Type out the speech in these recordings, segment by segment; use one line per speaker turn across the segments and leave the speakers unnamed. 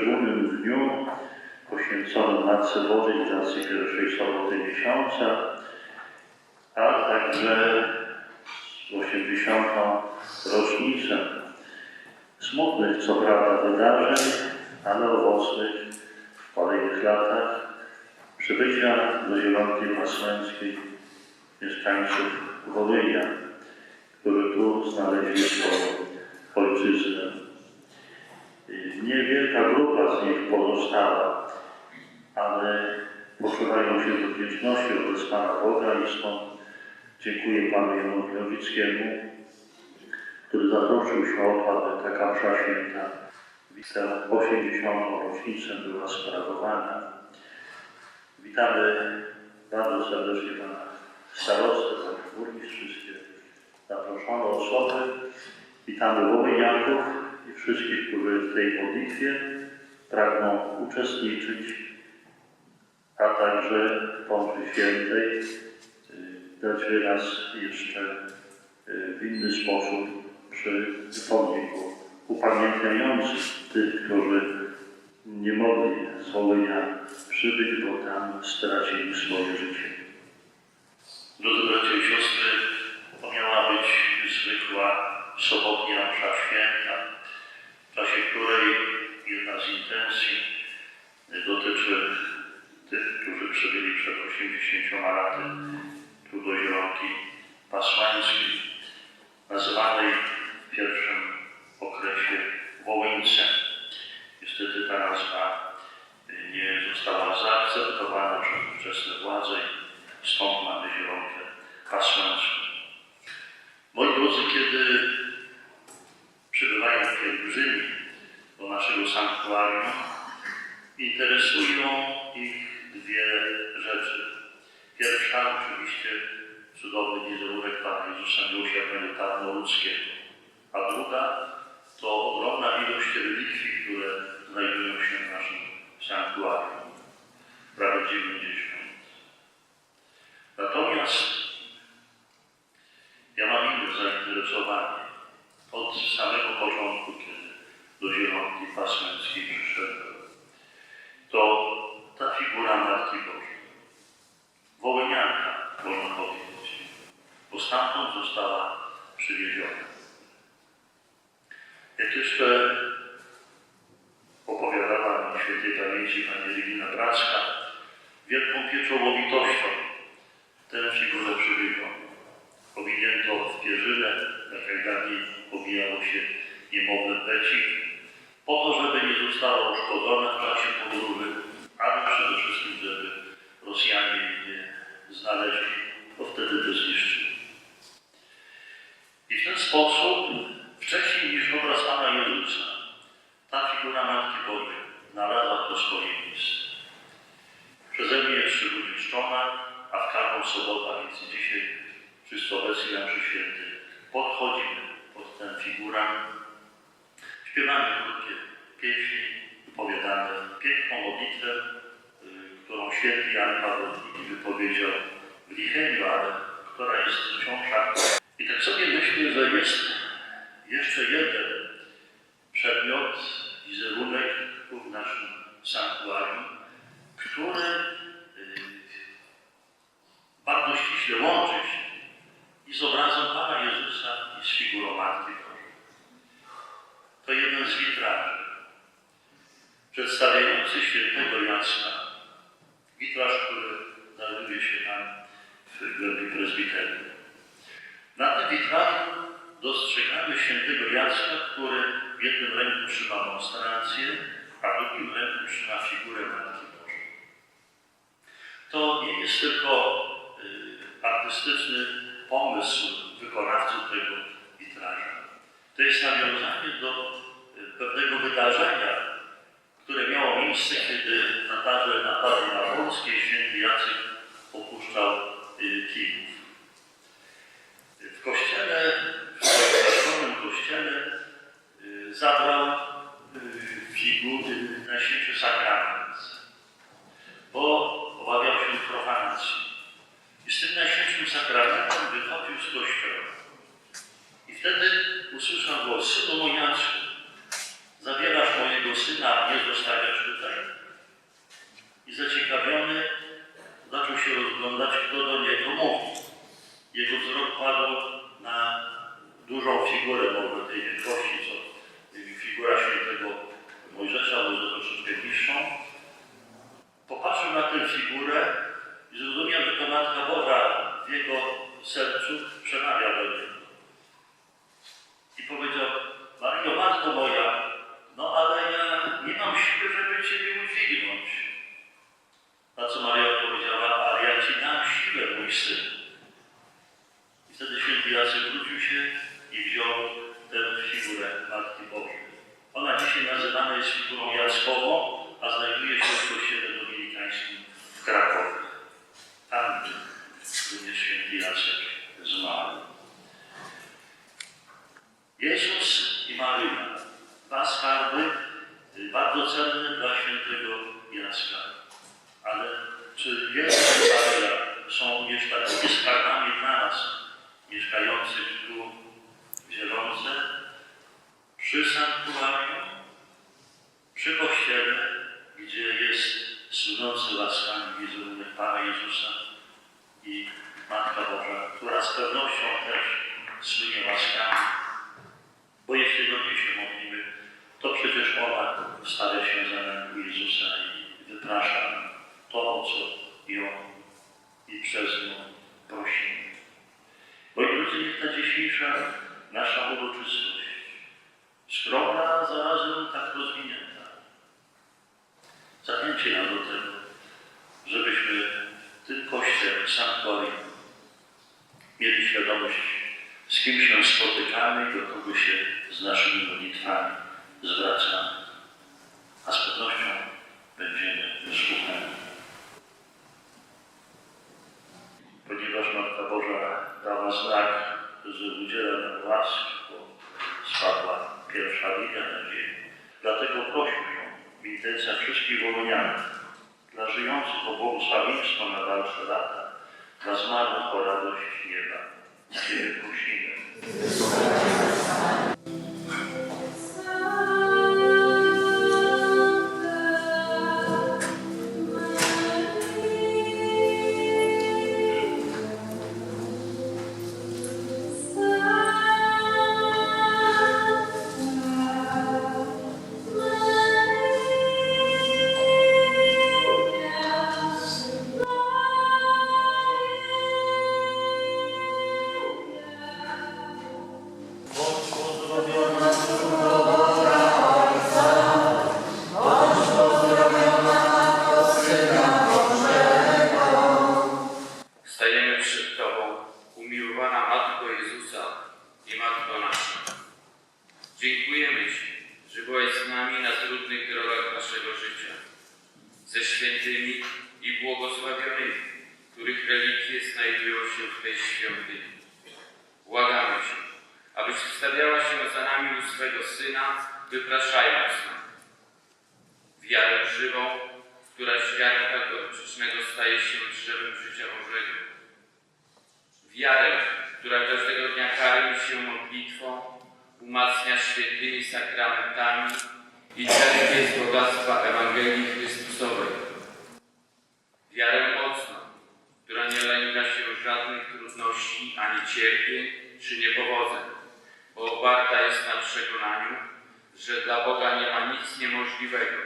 szczególnym dniu poświęconym Matce Bożej z racji pierwszej soboty miesiąca, a także z 80. rocznicę smutnych co prawda wydarzeń, ale owocnych w kolejnych latach przybycia do Zielonki Pasłęckiej mieszkańców Wołynia, którzy tu znaleźli swoją ojczyznę. Niewielka grupa z nich pozostała, ale poczuwają się z wdzięcznością wobec Pana Boga i stąd dziękuję Panu Janowi Nowickiemu, który zaprosił światła, aby taka msza święta w tę 80. rocznicę była sprawowana. Witamy bardzo serdecznie Pana starostę, Pana burmistrz, wszystkie zaproszone osoby. Witamy Wołyniaków i wszystkich, którzy w tej modlitwie pragną uczestniczyć, a także w pomszy świętej y, dać wyraz jeszcze y, w inny sposób przy pomniku upamiętniającym tych, którzy nie mogli z Wołynia przybyć, bo tam stracili swoje życie. Drodzy bracia i siostry, to miała być zwykła sobotnia msza święta, w czasie której jedna z intencji dotyczy tych, którzy przybyli przed 80 laty tu do Zielonki Pasłańskiej, nazywanej w pierwszym okresie Wołyńcem. Niestety ta nazwa nie została zaakceptowana przez ówczesne władze i stąd mamy Zielonkę Pasłańską. Moi drodzy, kiedy przybywają pielgrzymi do naszego sanktuarium, interesują ich dwie rzeczy. Pierwsza oczywiście cudowny wizerunek Pana Jezusa Miłosiernego Tarnoludzkiego, a druga to ogromna ilość relikwii, które znajdują się w naszym sanktuarium. Prawie 90. Natomiast ja mam inne zainteresowanie. Od samego początku, kiedy do Zielonki Pasmęckiej przyszedłem, to ta figura Matki Bożej, Wołynianka, można powiedzieć, bo stamtąd została przywieziona. Jak jeszcze opowiadała mi świętej pamięci pani Regina Bracka, wielką pieczołowitością tę figurę przywieziono. Owinięto w pierzynę, tak jak dawniej owijało się niemowlę becik, po to, żeby nie została uszkodzona w czasie podróży, ale przede wszystkim, żeby Rosjanie jej nie znaleźli, bo wtedy by zniszczyli. I w ten sposób, wcześniej niż obraz Pana Jezusa, ta figura Matki Bożej znalazła to swoje miejsce. Przeze mnie jest szczególnie czczona, a w każdą sobotę, a więc i dzisiaj wszyscy obecni na mszy świętej podchodzimy pod tę figurę, śpiewamy krótkie pieśni, wypowiadamy piękną modlitwę, y, którą II wypowiedział w Licheniu, ale która jest aktywna. I tak sobie myślę, że jest jeszcze jeden przedmiot, wizerunek w naszym sanktuarium, który y, bardzo ściśle łączy się i z obrazem Pana Jezusa i z figurą Matki. To jeden z witraży przedstawiający świętego Jacka. Witraż, który znajduje się tam w głębi prezbiterium. Na tym witrażu dostrzegamy świętego Jacka, który w jednym ręku trzyma monstrancję, a w drugim ręku trzyma figurę Matki Bożej. To nie jest tylko y, artystyczny pomysł wykonawców tego witraża. To jest nawiązanie do y, pewnego wydarzenia, które miało miejsce, kiedy na tarze napadli na Polskę i święty Jacek opuszczał y, Kijów. W kościele, w swoim zaszczonym kościele y, zabrał y, figury Najświętszy Sakrament, bo obawiał się profanacji. I z tym Najświętszym sakramentem wychodził z kościoła. I wtedy usłyszał głos, synu mój Jacku, zabierasz mojego syna, a mnie zostawiasz tutaj. I zaciekawiony zaczął się rozglądać, kto do niego mówi. Jego wzrok padł na dużą figurę, może tej wielkości, co figura świętego Mojżesza, może troszeczkę niższą. Popatrzył na tę figurę i zrozumiał, że to Matka Boża jego sercu przemawia do niego. I powiedział, Maryjo, Matko moja, no ale ja nie mam siły, żeby Ciebie udźwignąć. Na co Maria odpowiedziała, ale ja Ci dam siłę, mój syn. I wtedy święty Jacek wrócił się i wziął tę figurę Matki Bożej. Ona dzisiaj nazywana jest figurą Jackową, a znajduje się w kościele dominikańskim w Krakowie. Tam również święty Jacek zmarł. Jezus i Maryja. Dwa skarby bardzo cenne dla świętego Jacka. Ale czy Jezus i Maryja są takimi skarbami dla nas, mieszkających tu w Zielonce, przy sanktuarium, przy kościele, gdzie jest słynący łaskami wizerunek Pana Jezusa i Matka Boża, która z pewnością też słynie łaskami, bo jeśli do niej się modlimy, to przecież ona stawia się za nami u Jezusa i wyprasza nam to, o co ją i przez nią prosimy. Moi drodzy, niech ta dzisiejsza nasza uroczystość, skromna, a zarazem tak rozwinięta, zachęci nas do tego, żebyśmy w tym kościele, sanktuarium, mieli świadomość, z kim się spotykamy i do kogo się z naszymi modlitwami zwracamy. A z pewnością będziemy wysłuchani. Ponieważ Matka Boża dała znak, że udziela nam łask, bo spadła pierwsza linia na ziemię. Dlatego prosił ją w intencjach wszystkich wolnianych, dla żyjących o błogosławieństwo na dalsze lata, dla zmarłych o radość nieba. Ciebie prosimy.
Bo oparta jest na przekonaniu, że dla Boga nie ma nic niemożliwego.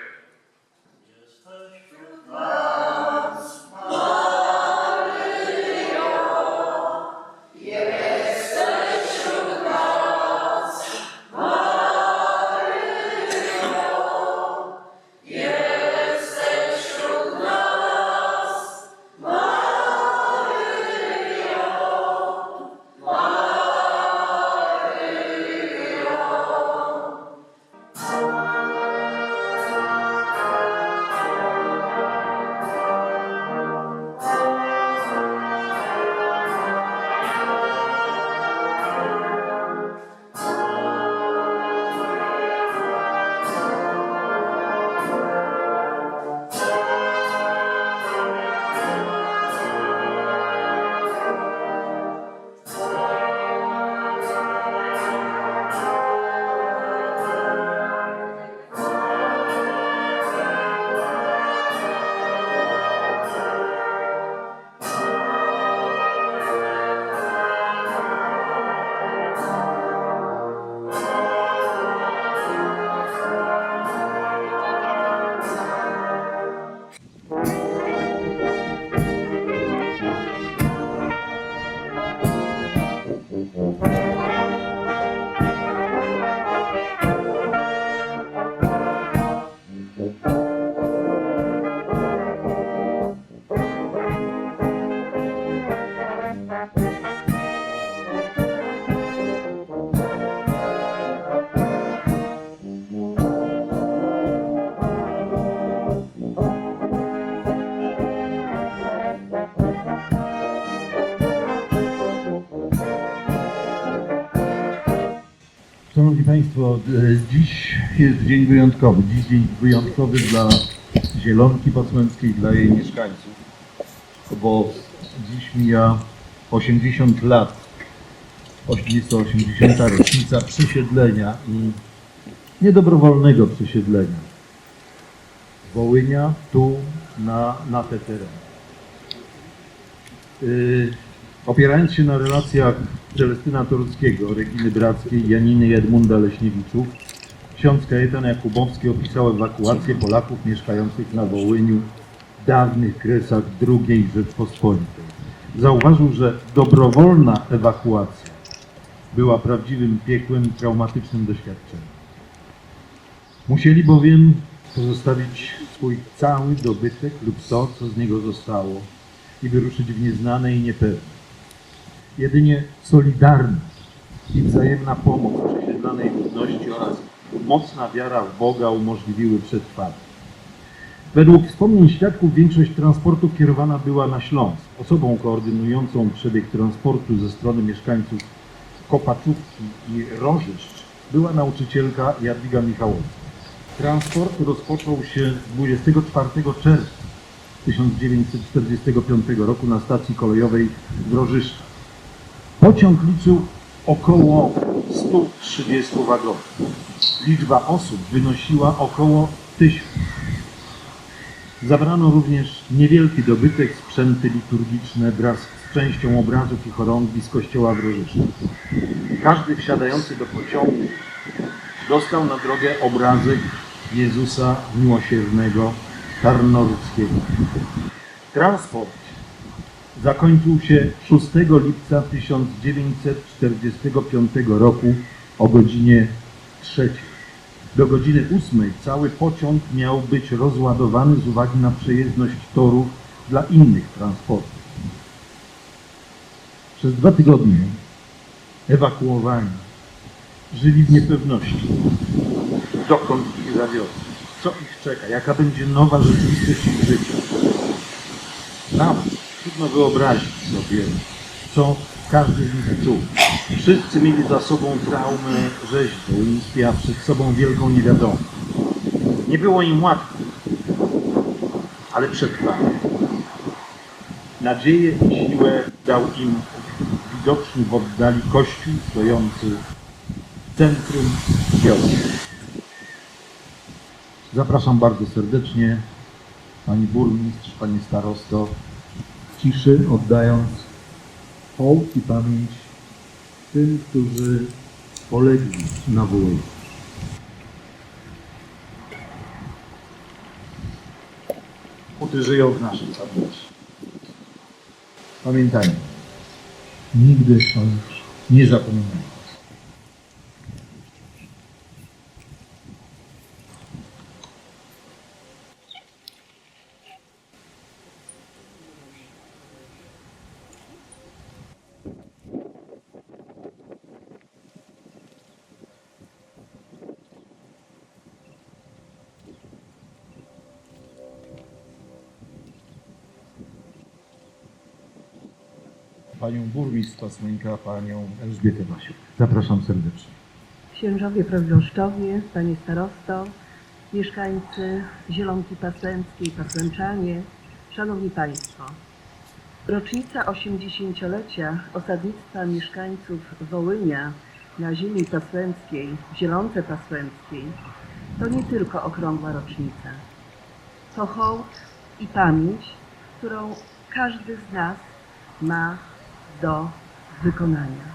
Państwo, e, dziś jest dzień wyjątkowy. Dziś dzień wyjątkowy dla Zielonki Posłęckiej, dla jej mieszkańców, bo dziś mija 80 lat, jest to 80. rocznica przesiedlenia i niedobrowolnego przesiedlenia Wołynia tu na, na te tereny. Y, Opierając się na relacjach Celestyna Toruckiego, Reginy Brackiej, Janiny i Edmunda Leśniewiczów, ksiądz Kajetan Jakubowski opisał ewakuację Polaków mieszkających na Wołyniu w dawnych kresach II Rzeczpospolitej. Zauważył, że dobrowolna ewakuacja była prawdziwym piekłem traumatycznym doświadczeniem. Musieli bowiem pozostawić swój cały dobytek lub to, co z niego zostało i wyruszyć w nieznane i niepewne. Jedynie solidarność i wzajemna pomoc przesiedlanej ludności oraz mocna wiara w Boga umożliwiły przetrwanie. Według wspomnień świadków większość transportów kierowana była na Śląsk. Osobą koordynującą przebieg transportu ze strony mieszkańców Kopaczówki i Rożyszcz była nauczycielka Jadwiga Michałowska. Transport rozpoczął się 24 czerwca 1945 roku na stacji kolejowej w Rożyszczach. Pociąg liczył około 130 wagonów. Liczba osób wynosiła około 1000. Zabrano również niewielki dobytek, sprzęty liturgiczne wraz z częścią obrazów i chorągwi z kościoła w. Każdy wsiadający do pociągu dostał na drogę obrazek Jezusa Miłosiernego Tarnowskiego. Transport zakończył się 6 lipca 1945 roku o godzinie 3. Do godziny 8 cały pociąg miał być rozładowany z uwagi na przejezdność torów dla innych transportów. Przez dwa tygodnie ewakuowani żyli w niepewności, dokąd ich zawiozą, co ich czeka, jaka będzie nowa rzeczywistość ich życia. Nawet trudno wyobrazić sobie, co każdy z nich czuł. Wszyscy mieli za sobą traumę rzeźbą i przed sobą wielką niewiadomą. Nie było im łatwo, ale przetrwali. Nadzieję i siłę dał im widoczny w oddali kościół stojący w centrum wiosny. Zapraszam bardzo serdecznie Pani Burmistrz, Pani Starosto, ciszy oddając hołd i pamięć tym, którzy polegli na Wołyniu. Póty żyją w naszej pamięci. Pamiętajmy, nigdy o nich nie zapominajmy. Panią burmistrz Tasmenka, Panią Elżbietę Basiuk. Zapraszam serdecznie.
Księżowie prowincjowie, panie starosto, mieszkańcy Zielonki Pasłęckiej, Pasłęczanie, szanowni państwo. Rocznica 80-lecia osadnictwa mieszkańców Wołynia na ziemi pasłęckiej, Zielonce Pasłęckiej, to nie tylko okrągła rocznica. To hołd i pamięć, którą każdy z nas ma do wykonania.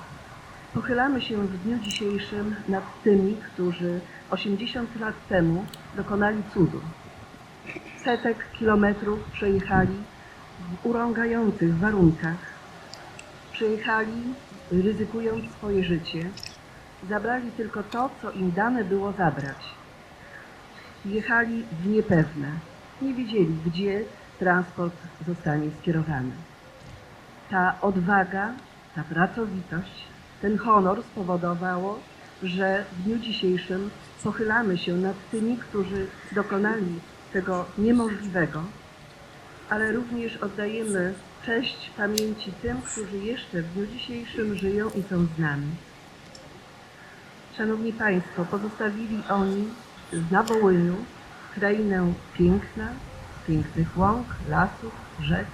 Pochylamy się w dniu dzisiejszym nad tymi, którzy 80 lat temu dokonali cudu. Setek kilometrów przejechali w urągających warunkach. Przejechali, ryzykując swoje życie. Zabrali tylko to, co im dane było zabrać. Jechali w niepewne. Nie wiedzieli, gdzie transport zostanie skierowany. Ta odwaga, ta pracowitość, ten honor spowodowało, że w dniu dzisiejszym pochylamy się nad tymi, którzy dokonali tego niemożliwego, ale również oddajemy cześć pamięci tym, którzy jeszcze w dniu dzisiejszym żyją i są z nami. Szanowni Państwo, pozostawili oni na Wołyniu krainę piękna, pięknych łąk, lasów, rzek.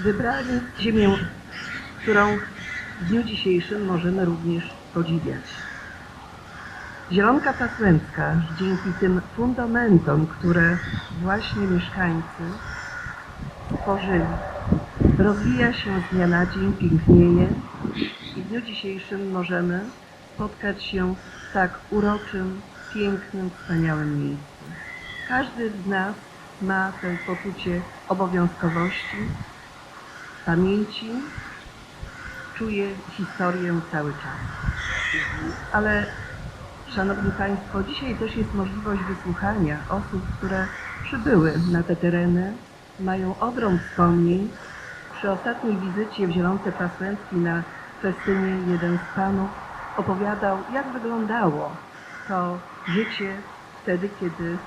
Wybrali ziemię, którą w dniu dzisiejszym możemy również podziwiać. Zielonka Pasłęcka dzięki tym fundamentom, które właśnie mieszkańcy stworzyli, rozwija się z dnia na dzień, pięknieje i w dniu dzisiejszym możemy spotkać się w tak uroczym, pięknym, wspaniałym miejscu. Każdy z nas ma to poczucie obowiązkowości, pamięci, czuje historię cały czas. Ale, Szanowni Państwo, dzisiaj też jest możliwość wysłuchania osób, które przybyły na te tereny, mają ogrom wspomnień. Przy ostatniej wizycie w Zielonce Pasłęckiej na festynie jeden z panów opowiadał, jak wyglądało to życie wtedy, kiedy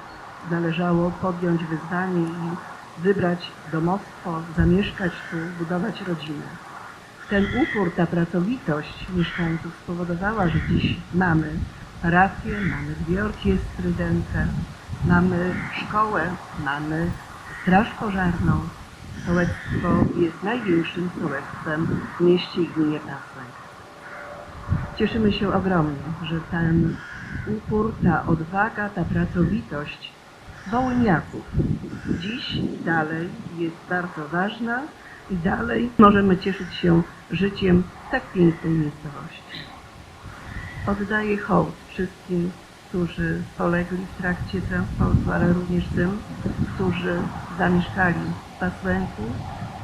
należało podjąć wyzwanie i wybrać domostwo, zamieszkać tu, budować rodzinę. Ten upór, ta pracowitość mieszkańców spowodowała, że dziś mamy parafię, mamy dwie orkiestry dęte, mamy szkołę, mamy straż pożarną. Sołectwo jest największym sołectwem w mieście i gminie Pasłęk. Cieszymy się ogromnie, że ten upór, ta odwaga, ta pracowitość Wołyniaków dziś i dalej jest bardzo ważna i dalej możemy cieszyć się życiem tak pięknej miejscowości. Oddaję hołd wszystkim, którzy polegli w trakcie transportu, ale również tym, którzy zamieszkali w Pasłęku,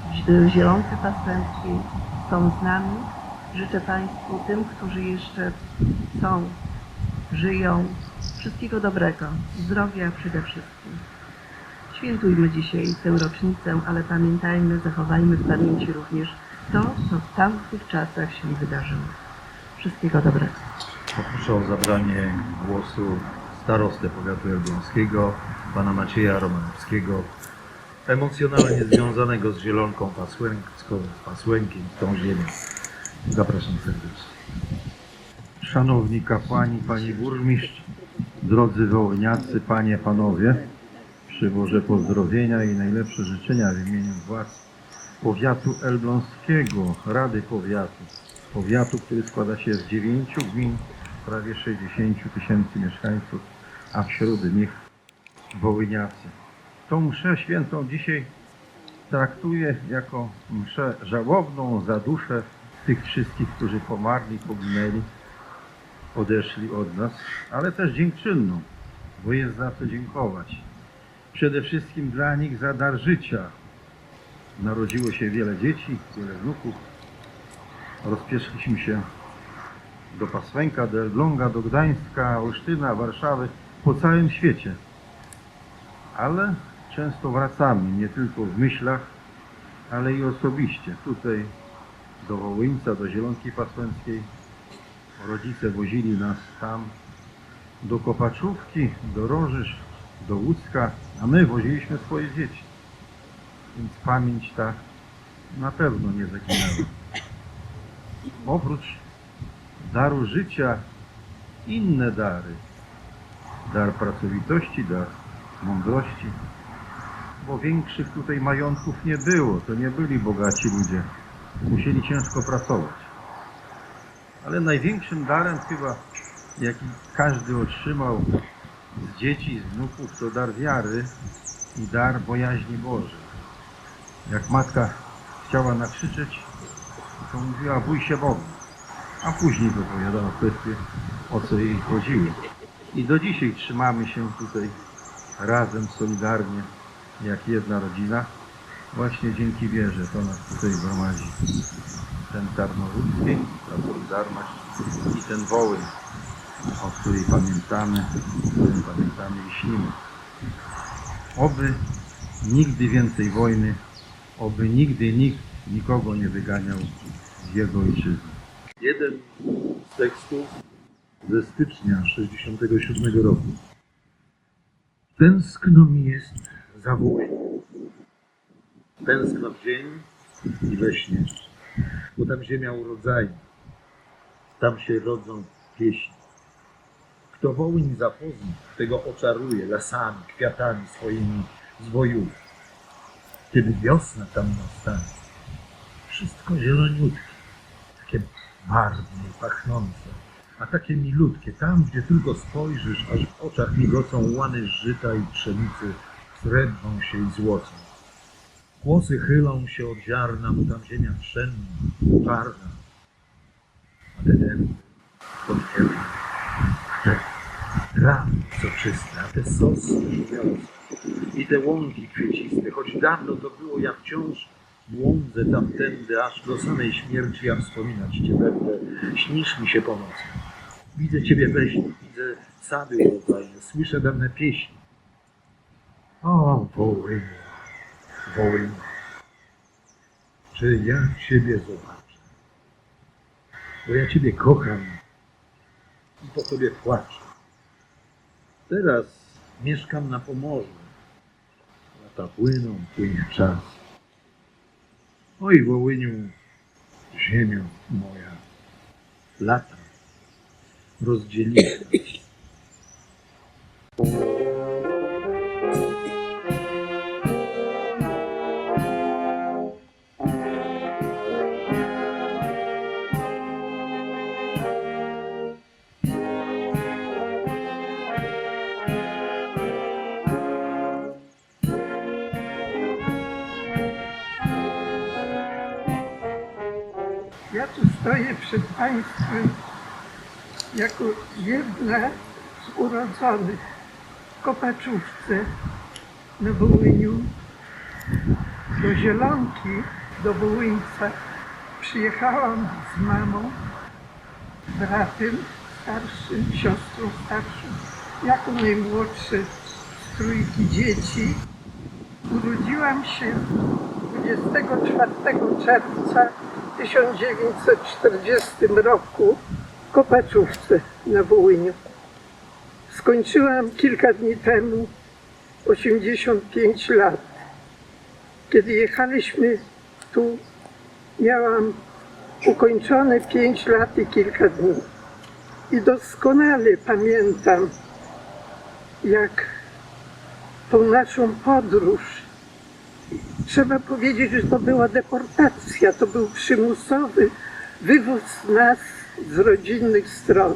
w Zielonce Pasłęckiej, są z nami. Życzę Państwu, tym, którzy jeszcze są, żyją, wszystkiego dobrego, zdrowia przede wszystkim. Świętujmy dzisiaj tę rocznicę, ale pamiętajmy, zachowajmy w pamięci również to, co w tamtych czasach się wydarzyło. Wszystkiego dobrego.
Poproszę o zabranie głosu starostę powiatu elbląskiego, pana Macieja Romanowskiego, emocjonalnie związanego z Zielonką Pasłęcką, Pasłękiem, z tą ziemią. Zapraszam serdecznie. Szanowni kapłani, pani burmistrz, drodzy wołyniacy, panie, panowie, przywożę pozdrowienia i najlepsze życzenia w imieniu władz powiatu elbląskiego, Rady Powiatu. Powiatu, który składa się z dziewięciu gmin, prawie 60 tysięcy mieszkańców, a wśród nich wołyniacy. Tą mszę świętą dzisiaj traktuję jako mszę żałobną za duszę tych wszystkich, którzy pomarli, poginęli, odeszli od nas, ale też dziękczynną, bo jest za co dziękować. Przede wszystkim dla nich za dar życia. Narodziło się wiele dzieci, wiele wnuków. Rozpieszliśmy się do Paswęka, do Elbląga, do Gdańska, Olsztyna, Warszawy, po całym świecie. Ale często wracamy, nie tylko w myślach, ale i osobiście. Tutaj do Wołyńca, do Zielonki Pasłęckiej. Rodzice wozili nas tam do Kopaczówki, do Rożysz, do Łódzka, a my woziliśmy swoje dzieci. Więc pamięć ta na pewno nie zaginęła. Oprócz daru życia inne dary. Dar pracowitości, dar mądrości. Bo większych tutaj majątków nie było. To nie byli bogaci ludzie. Musieli ciężko pracować. Ale największym darem chyba, jaki każdy otrzymał z dzieci, z wnuków, to dar wiary i dar bojaźni Bożej. Jak matka chciała nakrzyczeć, to mówiła bój się Boga. A później wypowiadała kwestię, o co jej chodziło. I do dzisiaj trzymamy się tutaj razem, solidarnie, jak jedna rodzina. Właśnie dzięki wierze to nas tutaj gromadzi. Ten Tarnowódzki, ta Solidarność i ten Wołyń, o której pamiętamy, o którym pamiętamy i śnimy. Oby nigdy więcej wojny, oby nigdy nikt nikogo nie wyganiał z jego ojczyzny. Jeden z tekstów ze stycznia 67 roku. Tęskno mi jest za Wołynią. Tęskno w dzień i we śnie, bo tam ziemia urodzajna, tam się rodzą pieśni. Kto Wołyń zapozna, tego oczaruje lasami, kwiatami swoimi zwojów. Kiedy wiosna tam nastanie, wszystko zieloniutkie, takie barwne i pachnące, a takie milutkie, tam gdzie tylko spojrzysz, aż w oczach migocą łany żyta i pszenicy, srebrną się i złocą. Kłosy chylą się od ziarna, bo tam ziemia pszenna, czarna, a te dęby potwierdzą. Te trawy soczyste, a te żółwiałce i te łąki kwieciste, choć dawno to było, ja wciąż błądzę tamtędy, aż do samej śmierci ja wspominać Cię będę. Śnisz mi się po nocy. Widzę Ciebie we widzę sady urodzajne, słyszę dawne pieśni. O, Wołynie, czy ja Ciebie zobaczę? Bo ja Ciebie kocham i po Tobie płaczę. Teraz mieszkam na Pomorzu. Lata płyną, płynie czas. Oj, Wołyniu, ziemio moja, lata rozdzieliły
Jako jedna z urodzonych w Kopaczówce na Wołyniu. Do Zielonki, do Wołyńca przyjechałam z mamą, bratem starszym, siostrą starszą, jako najmłodsze z trójki dzieci. Urodziłam się 24 czerwca 1940 roku w Kopaczówce na Wołyniu. Skończyłam kilka dni temu 85 lat. Kiedy jechaliśmy tu, miałam ukończone 5 lat i kilka dni. I doskonale pamiętam, jak tą naszą podróż Trzeba powiedzieć, że to była deportacja, to był przymusowy wywóz nas z rodzinnych stron.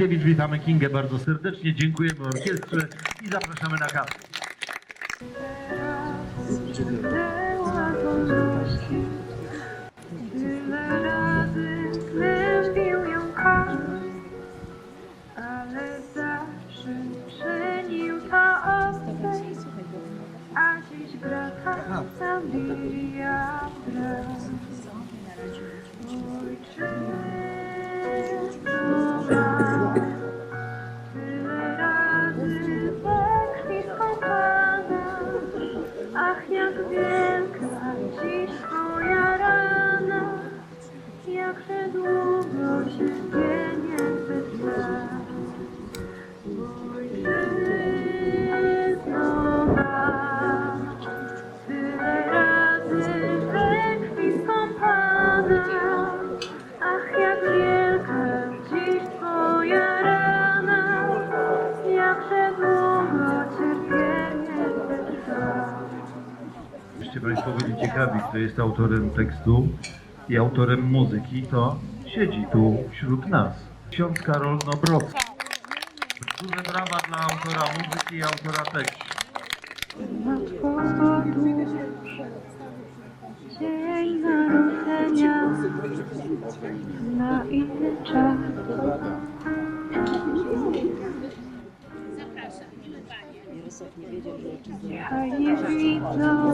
Kinga Jankiewicz, witamy Kingę bardzo serdecznie, dziękujemy orkiestrze i zapraszamy na kawę. Jest autorem tekstu i autorem muzyki, to siedzi tu wśród nas. Ksiądz Karol Nobrowski. Duże brawa dla autora muzyki i autora tekstu.
Dzień narodzenia Na inny czas Niechaj nie widzą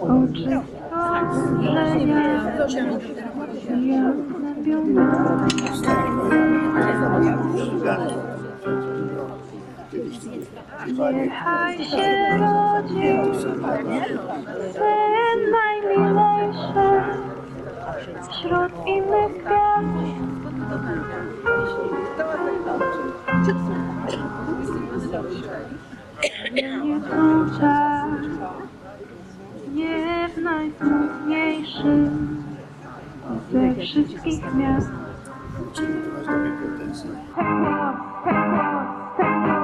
oczy stworzenia Ja znamiona Niechaj się rodzi Syn najmilejszy Wśród innych gwiazd Nie kończę Nie w najsmutniejszym Ze wszystkich miast Hej, ho, hej, ho.